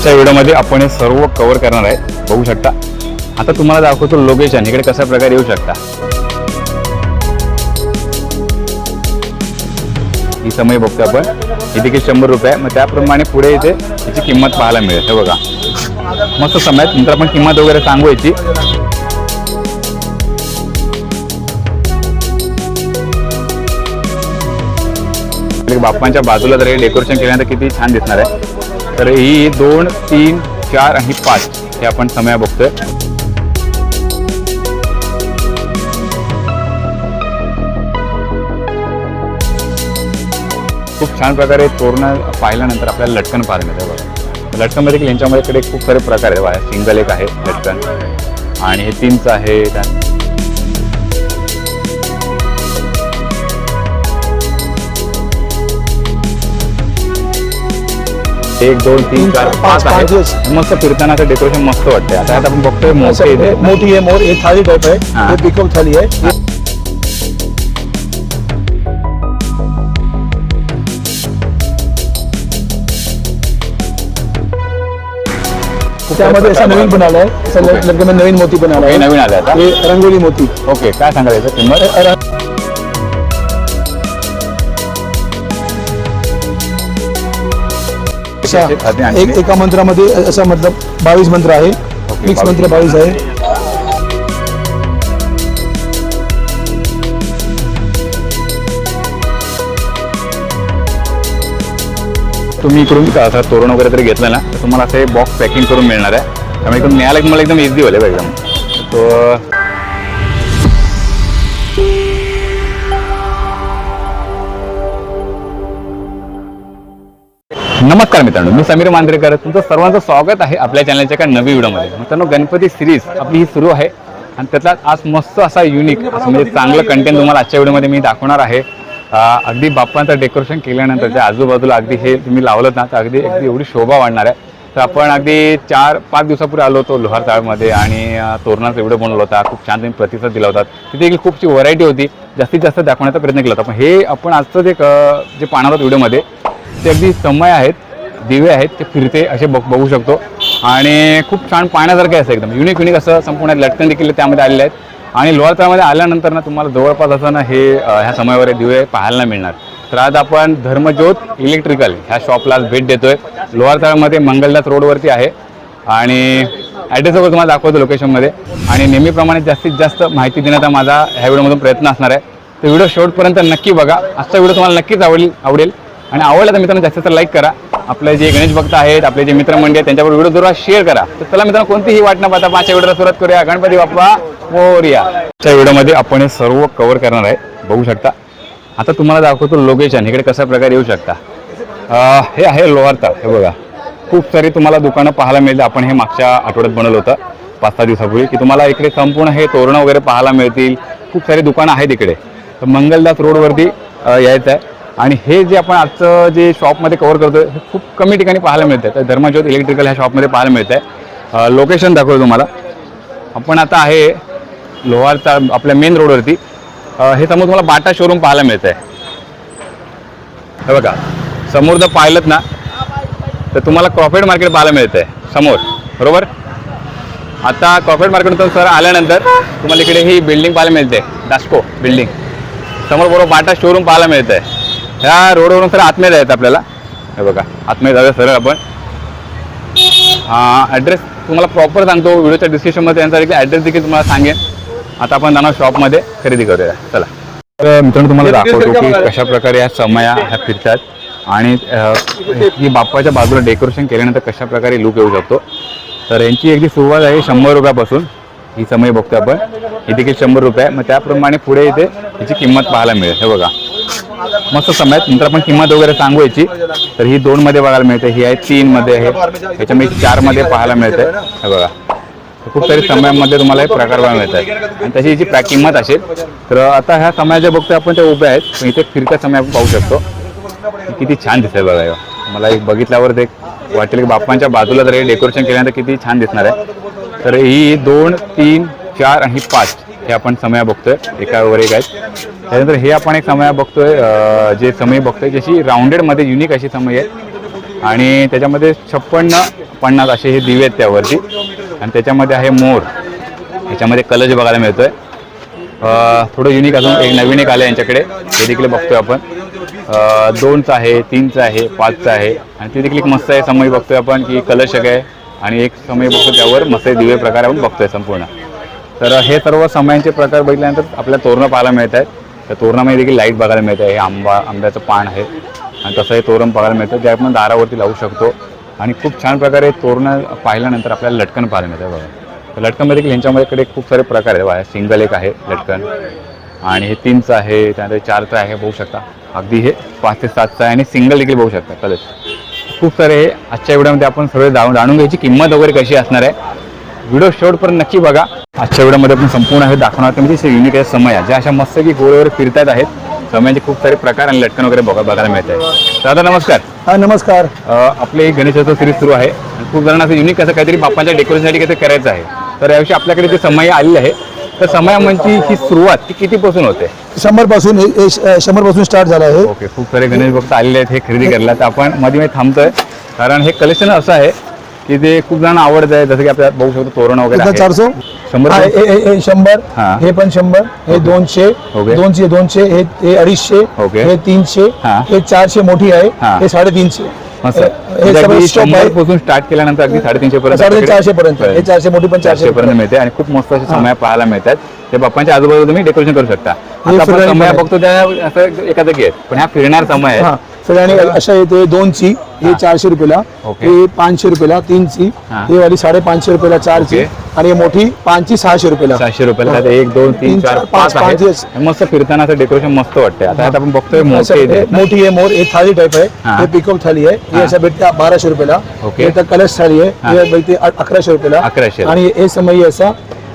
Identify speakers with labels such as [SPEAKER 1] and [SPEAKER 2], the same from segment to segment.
[SPEAKER 1] आजच्या व्हिडिओमध्ये आपण हे सर्व कव्हर करणार आहे. बघू शकता. आता तुम्हाला दाखवतो लोकेशन इकडे कशा प्रकारे येऊ शकता. ही समय बघतो आपण. ही देखील शंभर रुपये. मग त्याप्रमाणे पुढे इथे याची किंमत पाहायला मिळेल. हे बघा. मस्त समय नंतर आपण किंमत वगैरे सांगू याची. बाप्पांच्या बाजूला जर हे डेकोरेशन केल्यानंतर किती छान दिसणार आहे. तर ही दोन तीन चार आणि पाच हे आपण समय बघतोय. खूप छान प्रकारे तोरण पाहिल्यानंतर आपल्याला लटकन पार मिळतं बघा. लटकनमध्ये देखील यांच्यामध्ये कडे खूप सारे प्रकार आहे सिंगल एक आहे लटकन. आणि हे तीनच आहे एक दोन तीन चार पाच आहे
[SPEAKER 2] yes.
[SPEAKER 1] मस्त फिरताना असं डेकोरेशन मस्त वाटतंय. आता आता आपण बघतोय मोठे इथे
[SPEAKER 2] मोठी है मोर ये थाली टाइप है.
[SPEAKER 1] हाँ।
[SPEAKER 2] ये पिकअप थाली है ये- त्यामध्ये असं नवीन आहे असं लग- लग्न नवीन मोती
[SPEAKER 1] हे
[SPEAKER 2] आहे
[SPEAKER 1] नवीन आले आता.
[SPEAKER 2] हे रंगोली मोती.
[SPEAKER 1] ओके काय सांगायचं? किंमत?
[SPEAKER 2] अशा? एक एका मंत्रामध्ये असं मतलब बावीस मंत्र आहे. मिक्स मंत्र बावीस. आहे.
[SPEAKER 1] तुम्ही इकडून का असं तोरण वगैरे जरी घेतलं ना तर तुम्हाला असं बॉक्स पॅकिंग करून मिळणार आहे. त्यामुळे एकदम न्यायला तुम्हाला एकदम इझी होईल एकदम तो नमस्कार मित्रांनो मी समीर मांजरेकर तुमचं सर्वांचं स्वागत आहे आपल्या चॅनलच्या एका नवी व्हिडिओमध्ये. मित्रांनो गणपती सिरीज आपली ही सुरू आहे. आणि त्यातला आज मस्त असा युनिक असं म्हणजे चांगलं कंटेंट तुम्हाला आजच्या व्हिडिओमध्ये मी दाखवणार आहे. अगदी बाप्पांचं डेकोरेशन केल्यानंतर त्या आजूबाजूला अगदी हे तुम्ही लावलं ना तर अगदी अगदी एवढी शोभा वाढणार आहे. तर आपण अगदी चार पाच दिवसापूर्वी आलो होतो लोहार चाळमध्ये आणि तोरणाचा व्हिडिओ बनवला होता. खूप छान तुम्ही प्रतिसाद दिला होता. तिथे एक खूपची व्हरायटी होती. जास्तीत जास्त दाखवण्याचा प्रयत्न केला होता. पण हे आपण आजचं जे क- जे पाहणार आहोत व्हिडिओमध्ये ते अगदी समय आहेत दिवे आहेत ते फिरते असे बघ बघू शकतो. आणि खूप छान पाहण्यासारखे असं एकदम. युनिक युनिक असं संपूर्ण लटकन देखील त्यामध्ये आलेले आहेत. आणि लोअर तळामध्ये आल्यानंतर ना तुम्हाला जवळपास असं ना हे ह्या समयावर हे दिवे पाहायला मिळणार. तर आज आपण धर्मज्योत इलेक्ट्रिकल ह्या शॉपला भेट देतोय. लोअर तळामध्ये मंगलदास रोडवरती आहे. आणि ॲड्रेस वगैरे तुम्हाला दाखवतो लोकेशनमध्ये आणि नेहमीप्रमाणे जास्तीत जास्त माहिती देण्याचा माझा ह्या व्हिडिओमधून प्रयत्न असणार आहे. तर व्हिडिओ शेवटपर्यंत नक्की बघा. आजचा व्हिडिओ तुम्हाला नक्कीच आवडेल आवडेल. आणि आवडला तर मित्रांनो जास्त जास्त लाईक करा. आपले जे गणेश भक्त आहेत आपले जे मित्रमंडळी आहेत त्यांच्यावर व्हिडिओ जरूर शेअर करा. तर चला मित्रांनो कोणतीही वाट न पाहता पाचच्या व्हिडिओला सुरुवात करूया. गणपती बाप्पा मोरया. त्या व्हिडिओमध्ये आपण हे सर्व कव्हर करणार आहे. बघू शकता. आता तुम्हाला दाखवतो लोकेशन इकडे कशा प्रकारे येऊ शकता. हे आहे लोहार ताळ हे बघा. खूप सारी तुम्हाला दुकानं पाहायला मिळतील. आपण हे मागच्या आठवड्यात बनवलं होतं. पाच सहा दिवसापूर्वी. की तुम्हाला इकडे संपूर्ण हे तोरणं वगैरे पाहायला मिळतील. खूप सारी दुकानं आहेत इकडे. तर मंगलदास रोडवरती यायचं आहे आणि हे जे आपण आजचं जे शॉपमध्ये कव्हर करतोय हे खूप कमी ठिकाणी पाहायला मिळतं तर धर्मज्योत इलेक्ट्रिकल ह्या शॉपमध्ये पाहायला मिळतं आहे लोकेशन दाखवतो तुम्हाला. आपण आता आहे लोहारचा आपल्या मेन रोडवरती हे समोर तुम्हाला बाटा शोरूम पाहायला मिळतं आहे हे बघा समोर जर पाहिलं ना तर तुम्हाला क्रॉफेट मार्केट पाहायला मिळतं आहे समोर बरोबर? आता क्रॉफेट मार्केटमधून सर आल्यानंतर तुम्हाला इकडे ही बिल्डिंग पाहायला मिळते डास्को बिल्डिंग समोर बरोबर बाटा शोरूम पाहायला मिळतं आहे ह्या रोडवरून सर आतमध्ये जायचं आपल्याला. हे बघा आतमध्ये जाऊया सरळ आपण. हा ॲड्रेस तुम्हाला प्रॉपर सांगतो. व्हिडिओच्या डिस्क्रिप्शनमध्ये त्यांचा देखील ॲड्रेस देखील तुम्हाला सांगेन. आता आपण जाणार शॉपमध्ये खरेदी करूया. चला. तर मित्रांनो तुम्हाला दाखवतो की कशा प्रकारे ह्या समया ह्या फिरतात. आणि ही बाप्पाच्या बाजूला डेकोरेशन केल्यानंतर कशा प्रकारे लुक येऊ शकतो. तर यांची अगदी सुरुवात आहे शंभर रुपयापासून. ही समय बघतो आपण. ही देखील शंभर रुपये. मग त्याप्रमाणे पुढे इथे याची किंमत पाहायला मिळेल. हे बघा. मस्त समय आहेत. नंतर आपण किंमत वगैरे सांगू याची तर ही दोन मध्ये बघायला मिळते ही आहे तीन मध्ये आहे. याच्यामध्ये चारमध्ये पाहायला मिळते. हे बघा. खूप सारे समयामध्ये तुम्हाला हे प्रकार पाहायला मिळत आहेत आणि त्याची जी किंमत असेल तर आता ह्या समया ज्या बघतोय आपण त्या उभ्या आहेत. पण इथे फिरत्या समय आपण पाहू शकतो. किती छान दिसेल बघा हे. मला एक बघितल्यावर ते वाटेल की बाप्पांच्या बाजूला जर हे डेकोरेशन केल्यानंतर किती छान दिसणार आहे. तर ही दोन तीन चार आणि पाच हे आपण समय बघतोय. एकावर एक आहेत. त्यानंतर हे आपण एक समय बघतोय जे समय बघतोय जशी राऊंडेडमध्ये युनिक अशी समय आहे. आणि त्याच्यामध्ये छप्पन्न पन्नास असे हे दिवे आहेत त्यावरती. आणि त्याच्यामध्ये आहे मोर. याच्यामध्ये कलश बघायला मिळतोय. थोडं युनिक अजून एक नवीन एक आलं यांच्याकडे. ते देखील बघतोय आपण. दोनचं आहे तीनचं आहे पाचचं आहे. आणि ते देखील एक मस्त आहे समय बघतोय आपण की कलश एक आहे. आणि एक समय बघतो त्यावर मस्त दिवे प्रकार आपण बघतोय संपूर्ण. तर हे सर्व समयांचे प्रकार बघितल्यानंतर आपल्याला तोरणं पाहायला मिळत आहेत त्या तोरणामध्ये देखील लाइट बघायला मिळते. हे आंबा आंब्याचं पान आहे. आणि तसं हे तोरण बघायला मिळतं. जे आपण दारावरती लावू शकतो. आणि खूप छान प्रकारे तोरणं पाहिल्यानंतर आपल्याला लटकन पाहायला मिळतं बघा. तर लटकनमध्ये देखील ह्यांच्यामध्ये खूप सारे प्रकार आहेत बघा. सिंगल एक आहे लटकन. आणि हे तीनचं आहे. त्यानंतर चारचं आहे. बघू शकता. अगदी हे पाच ते सातचं आहे. आणि सिंगल देखील बघू शकता. कलश खूप सारे हे आजच्या व्हिडिओमध्ये आपण सगळे जाणून जाणून घ्यायची किंमत वगैरे कशी असणार आहे. व्हिडिओ शेवटपर्यंत नक्की बघा. आजच्या व्हिडिओमध्ये आपण संपूर्ण हे दाखवणार ते म्हणजे युनिक आहे समय आहे, ज्या अशा मस्त की गोल वगैरे फिरतात आहेत समयांचे खूप सारे प्रकार आणि लटकन वगैरे बघा बघायला मिळत आहे दादा नमस्कार.
[SPEAKER 2] हा नमस्कार.
[SPEAKER 1] आपले गणेश चतुर्थी सिरीज सुरू आहे. खूप जणांना असं युनिक असं काहीतरी बाप्पांच्या डेकोरेशनसाठी काहीतरी करायचं आहे. तर याविषयी आपल्याकडे जे समय आलेले आहे तर समयामध्ये ही सुरुवात ती कितीपासून होते?
[SPEAKER 2] शंभरपासून शंभरपासून स्टार्ट झाला आहे.
[SPEAKER 1] ओके खूप सारे गणेश भक्त आलेले आहेत हे खरेदी करायला. तर आपण मध्ये मध्ये थांबतोय. कारण हे कलेक्शन असं आहे ते खूप जण आवडत आहे जसं की आपल्याला बघू शकतो तोरण वगैरे
[SPEAKER 2] इथं. चारशे?
[SPEAKER 1] शंभर
[SPEAKER 2] शंभर
[SPEAKER 1] हा.
[SPEAKER 2] हे पण शंभर हे दोनशे
[SPEAKER 1] ओके.
[SPEAKER 2] दोनशे दोनशे हे हे अडीचशे
[SPEAKER 1] ओके.
[SPEAKER 2] हे तीनशे
[SPEAKER 1] हा.
[SPEAKER 2] हे चारशे मोठी आहे
[SPEAKER 1] हा.
[SPEAKER 2] साडेतीनशे.
[SPEAKER 1] मस्त.
[SPEAKER 2] हे सगळं
[SPEAKER 1] अगदी
[SPEAKER 2] स्टॉप
[SPEAKER 1] शंभर
[SPEAKER 2] आहे.
[SPEAKER 1] पासून स्टार्ट केल्यानंतर अगदी साडेतीनशे पर्यंत
[SPEAKER 2] साडेतीन चारशे पर्यंत. हे चारशे मोठी पण चारशे.
[SPEAKER 1] चारशे पर्यंत मिळते आणि खूप मस्त असे समय पाहायला मिळतात. ते बाप्पांच्या आजूबाजूला तुम्ही डेकोरेशन करू शकता. आता आपण
[SPEAKER 2] फिरणारी
[SPEAKER 1] समय
[SPEAKER 2] पण आहे.
[SPEAKER 1] बघतो त्या असं एखादं घेत. पण ह्या फिरणार समय
[SPEAKER 2] हा.
[SPEAKER 1] आहे
[SPEAKER 2] सगळ्यांनी अशा येते दोनची हे चारशे रुपयाला. हे पाचशे रुपयाला तीनची
[SPEAKER 1] हा.
[SPEAKER 2] हे वाली साडेपाचशे रुपयाला चारची
[SPEAKER 1] ओके.
[SPEAKER 2] आणि हे मोठी पाचची सहाशे रुपयाला.
[SPEAKER 1] सहाशे रुपयाला एक दोन तीन
[SPEAKER 2] तीन,
[SPEAKER 1] चार
[SPEAKER 2] चार,
[SPEAKER 1] पाच
[SPEAKER 2] पाच, पाच,
[SPEAKER 1] मस्त फिरताना असं डेकोरेशन मस्त वाटते आता आपण बघतोय मोठे
[SPEAKER 2] आहे मोर हे थाळी टाईप. आहे. हे. पिकअप थाळी आहे.
[SPEAKER 1] हा.
[SPEAKER 2] असं भेटते बाराशे रुपयाला.
[SPEAKER 1] ओके.
[SPEAKER 2] हे तर कलश थाळी आहे.
[SPEAKER 1] हा.
[SPEAKER 2] भेटते अकराशे रुपयाला.
[SPEAKER 1] 1100 ला.
[SPEAKER 2] आणि हे समयी असा.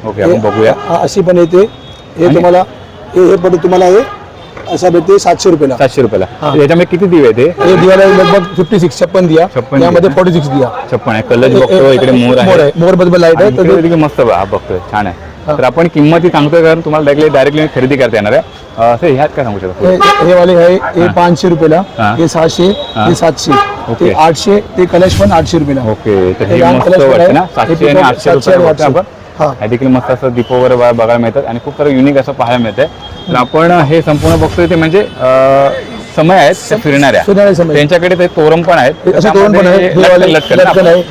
[SPEAKER 1] ओके आपण बघूया.
[SPEAKER 2] अशी पण येते. हे तुम्हाला हे पण तुम्हाला हे असा भेटते सातशे रुपयाला.
[SPEAKER 1] सातशे रुपयाला.
[SPEAKER 2] हा.
[SPEAKER 1] याच्यामध्ये किती दिवे आहेत हे?
[SPEAKER 2] हे दिवाला लगभग फिफ्टी सिक्स छप्पन दिया.
[SPEAKER 1] 56
[SPEAKER 2] यामध्ये
[SPEAKER 1] दिया.
[SPEAKER 2] फोर्टी सिक्स दिया.
[SPEAKER 1] छप्पन आहे. कलश बघतो इकडे मोर आहे.
[SPEAKER 2] मोरबद्दल लाइट आहे
[SPEAKER 1] आणि
[SPEAKER 2] तर
[SPEAKER 1] इकडे
[SPEAKER 2] ते-
[SPEAKER 1] देखील मस्त बघा, हा बघतोय. छान आहे.
[SPEAKER 2] हा.
[SPEAKER 1] तर आपण किंमती सांगतोय कारण तुम्हाला डायरेक्टली डायरेक्टली खरेदी करता येणार आहे. अं, ह्यात काय सांगू शकतो?
[SPEAKER 2] हे हे वाले आहे हे पाचशे रुपयाला
[SPEAKER 1] हा.
[SPEAKER 2] हे सहाशे
[SPEAKER 1] हा.
[SPEAKER 2] हे सातशे.
[SPEAKER 1] ओके.
[SPEAKER 2] ते आठशे ते कलश पण आठशे रुपयाला.
[SPEAKER 1] ओके. तर
[SPEAKER 2] हे
[SPEAKER 1] हे
[SPEAKER 2] लहान
[SPEAKER 1] मस्त वाटतं
[SPEAKER 2] आहे.
[SPEAKER 1] ना?
[SPEAKER 2] हे
[SPEAKER 1] सातशे आणि
[SPEAKER 2] पिकअप
[SPEAKER 1] आठशे
[SPEAKER 2] सातशे
[SPEAKER 1] रुपये
[SPEAKER 2] आणि
[SPEAKER 1] वाटतं
[SPEAKER 2] आठशे.
[SPEAKER 1] आपण.
[SPEAKER 2] हा.
[SPEAKER 1] देखील मस्त असं दीप वगैरे बघा- बघायला मिळतात आणि खूप सारं युनिक असं पाहायला मिळतंय. तर आपण हे संपूर्ण बघतोय ते म्हणजे समय आहेत फिरणाऱ्या. त्यांच्याकडे ते तोरण पण आहेत.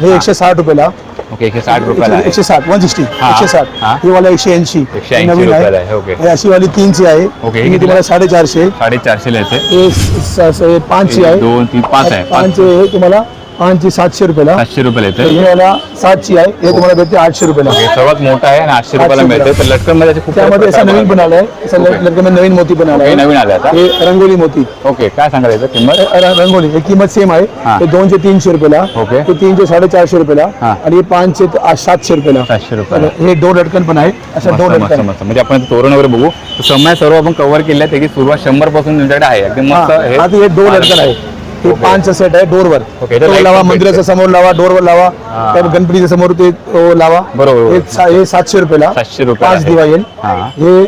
[SPEAKER 2] हे. एकशे साठ रुपयाला.
[SPEAKER 1] ओके एकशे साठ रुपयाला
[SPEAKER 2] एकशे साठ वन सिक्स्टी. एकशे साठ.
[SPEAKER 1] हा.
[SPEAKER 2] वाला एकशे ऐंशी.
[SPEAKER 1] 180
[SPEAKER 2] नवीन
[SPEAKER 1] रुपयाला आहे, ओके.
[SPEAKER 2] हे अशी वाली तीनची आहे.
[SPEAKER 1] ओके, हे?
[SPEAKER 2] तुम्हाला साडेचारशे.
[SPEAKER 1] साडेचारशे येते.
[SPEAKER 2] स- हे पाचशे आहे.
[SPEAKER 1] दोन तीन पाच आहे. पाच.
[SPEAKER 2] हे तुम्हाला पाचशे सातशे रुपयाला.
[SPEAKER 1] सातशे रुपयाला येते
[SPEAKER 2] हे सातशे आहे. हे तुम्हाला भेटते आठशे रुपयाला.
[SPEAKER 1] हे सर्वात मोठा आहे आणि आठशे रुपयाला
[SPEAKER 2] आठशे
[SPEAKER 1] मिळते तर. लटकनमध्ये खूप
[SPEAKER 2] त्यामध्ये असं नवीन पण आलंय असं
[SPEAKER 1] ओके.
[SPEAKER 2] लटकन नवीन मोती पण आलाय
[SPEAKER 1] हे नवीन आले आता
[SPEAKER 2] हे? रंगोली मोती.
[SPEAKER 1] ओके काय सांगाल याचं किंमत?
[SPEAKER 2] हे र- रंगोली. हे किंमत सेम आहे.
[SPEAKER 1] हा.
[SPEAKER 2] हे दोनशे तीनशे रुपयाला.
[SPEAKER 1] ओके.
[SPEAKER 2] हे तीनशे साडेचारशे रुपयाला.
[SPEAKER 1] हा.
[SPEAKER 2] आणि हे पाचशे ते आ- सातशे रुपयाला.
[SPEAKER 1] सातशे रुपयाला.
[SPEAKER 2] हे डोर लटकन पण आहे. असं
[SPEAKER 1] मस्त
[SPEAKER 2] डोर
[SPEAKER 1] मस्त
[SPEAKER 2] लटकन.
[SPEAKER 1] मस्त. म्हणजे आपण तोरण वगैरे बघू. तर समय सर्व आपण कव्हर केले त्याची सुरुवात शंभरपासून तुमच्याकडे आहे. अगदी मस्त हे
[SPEAKER 2] आता हे डोर लटकन आहे.
[SPEAKER 1] ओके.
[SPEAKER 2] पाच सेट आहे डोरवर
[SPEAKER 1] ओके,
[SPEAKER 2] तो
[SPEAKER 1] light
[SPEAKER 2] लावा मंदिराच्या समोर लावा डोरवर लावा
[SPEAKER 1] हा.
[SPEAKER 2] त्या गणपतीच्या समोर ते तो लावा
[SPEAKER 1] बरोबर.
[SPEAKER 2] हे सा- हे सातशे रुपयाला पाच
[SPEAKER 1] आहे.
[SPEAKER 2] दिवा येईल
[SPEAKER 1] हा.
[SPEAKER 2] हे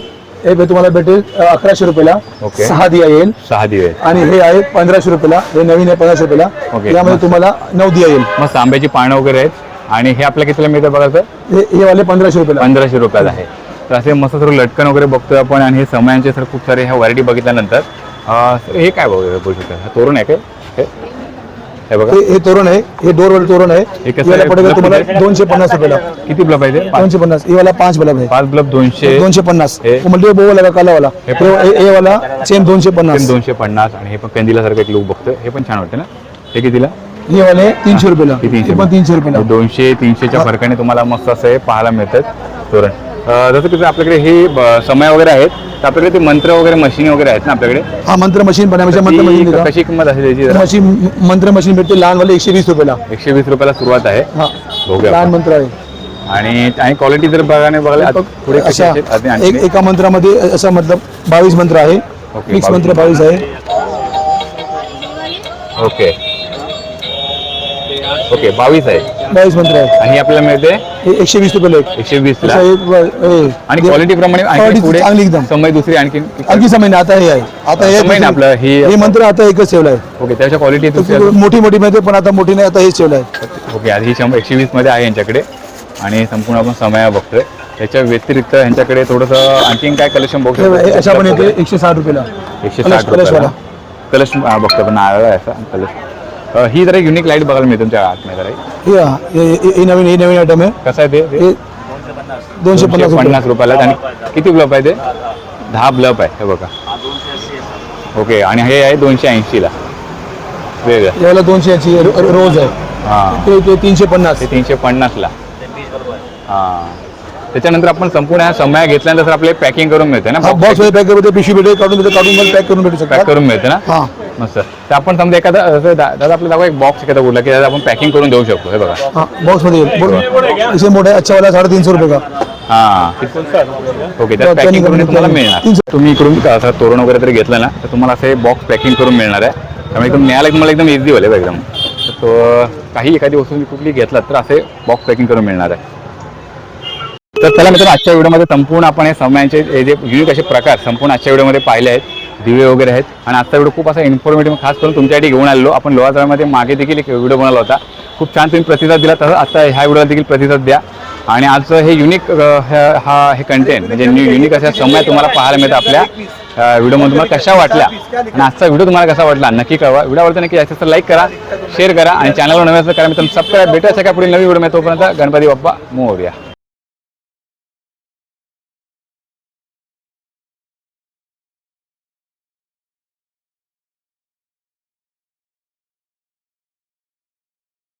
[SPEAKER 2] हे बे तुम्हाला भेटेल अ, अकराशे रुपयाला
[SPEAKER 1] ओके.
[SPEAKER 2] सहा दिया येईल
[SPEAKER 1] सहा दिवे.
[SPEAKER 2] आणि हे आहे पंधराशे रुपयाला हे नवीन आहे पंधराशे रुपयाला
[SPEAKER 1] ओके.
[SPEAKER 2] यामध्ये. तुम्हाला नऊ दिया येईल
[SPEAKER 1] मस्त आंब्याची पानं वगैरे आहेत आणि हे आपल्या कितीला मिळतं बघा सर
[SPEAKER 2] हे हे वाले पंधराशे रुपयाला
[SPEAKER 1] पंधराशे रुपयाला आहे तर असे मस्त सर्व लटकन वगैरे बघतोय आपण आणि हे समयांचे सर खूप सारे ह्या व्हरायटी बघितल्यानंतर अं, सर हे काय बघू बघू शकता हा तोरण आहे काय हे हे बघा.
[SPEAKER 2] हे हे तोरण आहे. हे डोरवर तोरण आहे.
[SPEAKER 1] हे कसं
[SPEAKER 2] याला
[SPEAKER 1] आहे?
[SPEAKER 2] पडेल तुम्हाला? दोनशे पन्नास रुपयाला.
[SPEAKER 1] किती ब्लब आहे ते? पाच.
[SPEAKER 2] दोनशे पन्नास. हे वाला पाच बल्ब आहे.
[SPEAKER 1] पाच ब्लब दोनशे.
[SPEAKER 2] दोनशे पन्नास.
[SPEAKER 1] हे?
[SPEAKER 2] म्हणजे बो वाला काला वाला
[SPEAKER 1] हे पण-
[SPEAKER 2] हे हे वाला सेम दोनशे पन्नास.
[SPEAKER 1] दोनशे पन्नास आणि हे पण कंदीला सारखं एक लुक बघतोय. हे पण छान वाटतं ना? हे कितीला?
[SPEAKER 2] हे वाले तीनशे रुपयाला.
[SPEAKER 1] हे तीनशे
[SPEAKER 2] हे पण तीनशे रुपयाला.
[SPEAKER 1] दोनशे तीनशेच्या फरकाने तुम्हाला मस्त असं हे पाहायला मिळतात तोरण. जसं की आपल्याकडे हे समय वगैरे आहेत तर आपल्याकडे ते मंत्र वगैरे मशीन वगैरे आहेत ना आपल्याकडे?
[SPEAKER 2] हा मंत्र मशीन आहे म्हणजे मंत्र मशीन देतो.
[SPEAKER 1] कशी किंमत असेल त्याची?
[SPEAKER 2] मशीन मंत्र मशीन भेटते लहान वाले एकशे वीस रुपयाला.
[SPEAKER 1] एकशे वीस रुपयाला सुरुवात आहे.
[SPEAKER 2] हा
[SPEAKER 1] बघूया
[SPEAKER 2] लहान
[SPEAKER 1] आपण.
[SPEAKER 2] मंत्र आहे.
[SPEAKER 1] आणि आणि क्वालिटी जर बघायला बघायला पुढे कशी
[SPEAKER 2] अशा
[SPEAKER 1] असेल अजून
[SPEAKER 2] एक मंत्रामध्ये असा मतलब बावीस मंत्र आहे.
[SPEAKER 1] ओके,
[SPEAKER 2] मिक्स
[SPEAKER 1] 22
[SPEAKER 2] मंत्र. बावीस आहे.
[SPEAKER 1] ओके. ओके बावीस आहे.
[SPEAKER 2] बावीस मंत्र आहे
[SPEAKER 1] आणि आपल्याला मिळते?
[SPEAKER 2] हे एकशे वीस रुपये एक
[SPEAKER 1] एकशे वीस ला. आणि क्वालिटी प्रमाणे आणखी
[SPEAKER 2] Quality
[SPEAKER 1] पुढे
[SPEAKER 2] चांगली एकदम.
[SPEAKER 1] समय दुसरी आणखी
[SPEAKER 2] आणखी समय नाही आता हे आहे. आता हे
[SPEAKER 1] समय आपलं हे
[SPEAKER 2] हे मंत्र आता एकच ठेवलं आहे.
[SPEAKER 1] ओके त्याच्या क्वालिटी दुसरी
[SPEAKER 2] मोठी मोठी मध्ये पण आता मोठी नाही आता हेच ठेवलं आहे.
[SPEAKER 1] ओके आधी ही शंभर एकशे वीसमध्ये आहे यांच्याकडे. आणि संपूर्ण आपण समय बघतोय. त्याच्या व्यतिरिक्त यांच्याकडे थोडंसं आणखीन काय कलेक्शन बघू
[SPEAKER 2] हे- हे अशा पण
[SPEAKER 1] शकतो
[SPEAKER 2] एकशे साठ रुपयाला.
[SPEAKER 1] एकशे
[SPEAKER 2] कलश-
[SPEAKER 1] साठ
[SPEAKER 2] कलशवाला.
[SPEAKER 1] रुपयाला कलश हा, बघतो आपण नारळ आहे असा कलश. ही जरा युनिक लाइट बघायला मिळते तुमच्या आतमध्ये जरा
[SPEAKER 2] हे नवीन हे नवीन आयटम आहे.
[SPEAKER 1] कसं आहे ते?
[SPEAKER 2] हे दोनशे पन्नास
[SPEAKER 1] पन्नास रुपयाला. आणि किती ब्लफ आहे ते? दहा ब्लफ आहे. हे बघा. ओके आणि हे आहे दोनशे ऐंशीला. वेगळं.
[SPEAKER 2] याला दोनशे रो- रोज आहे.
[SPEAKER 1] हां.
[SPEAKER 2] तीनशे पन्नास.
[SPEAKER 1] तीनशे पन्नासला. हां. त्याच्यानंतर आपण संपूर्ण समय घेतल्यानंतर आपले पॅकिंग करून मिळते ना?
[SPEAKER 2] बॉक्स पॅक करून पिशवी भेटेल काढून काढून पॅक करून भेटू
[SPEAKER 1] पॅक
[SPEAKER 2] शकतो
[SPEAKER 1] करून मिळते ना?
[SPEAKER 2] हा.
[SPEAKER 1] मस्त. तर आपण समजा एखादा असं दा- दादा दाखवा एक बॉक्स एखादा बोलला की दादा आपण पॅकिंग करून देऊ शकतो. हे बघा.
[SPEAKER 2] हा बॉक्समध्ये बोल. इसे अच्छा वाला साडेतीनशे रुपये का?
[SPEAKER 1] हां. ओके त्यात पॅकिंग करून तुम्हाला मिळणार.
[SPEAKER 2] तीनशे.
[SPEAKER 1] तुम्ही इकडून का असं तोरण वगैरे जरी घेतलं ना तर तुम्हाला असं बॉक्स पॅकिंग करून मिळणार आहे. त्यामुळे एकदम न्यायला तुम्हाला एकदम इझी होईल हे एकदम. तर तो काही एखादी वस्तू तुम्ही कुठली घेतलात तर असे बॉक्स पॅकिंग करून मिळणार आहे. तर चला मित्रांनो आजच्या व्हिडिओमध्ये संपूर्ण आपण हे समयांचे हे जे युनिक असे प्रकार संपूर्ण आजच्या व्हिडिओमध्ये पाहिले आहेत. दिवे वगैरे आहेत. आणि आजचा व्हिडिओ खूप असा इन्फॉर्मेटिव्ह खास करून तुमच्यासाठी घेऊन आलो आपण लोहाजळामध्ये मागे देखील एक व्हिडिओ बनवला होता. खूप छान तुम्ही प्रतिसाद दिला. तसं आता ह्या व्हिडिओला देखील प्रतिसाद द्या. आणि आज हे युनिक हा हे कंटेंट म्हणजे न्यू युनिक अशा समय तुम्हाला पाहायला मिळतं आपल्या व्हिडिओमध्ये तुम्हाला कशा वाटल्या? आणि आजचा व्हिडिओ तुम्हाला कसा वाटला? नक्की कळवा. व्हिडिओ आवडतो नक्की जास्त लाईक करा शेअर करा आणि चॅनलवर नव्या असं करा. मित्रांनो सबस्क्राईब भेटायचं का पुढील नवी व्हिडिओ तोपर्यंत गणपती बाप्पा मोर्या.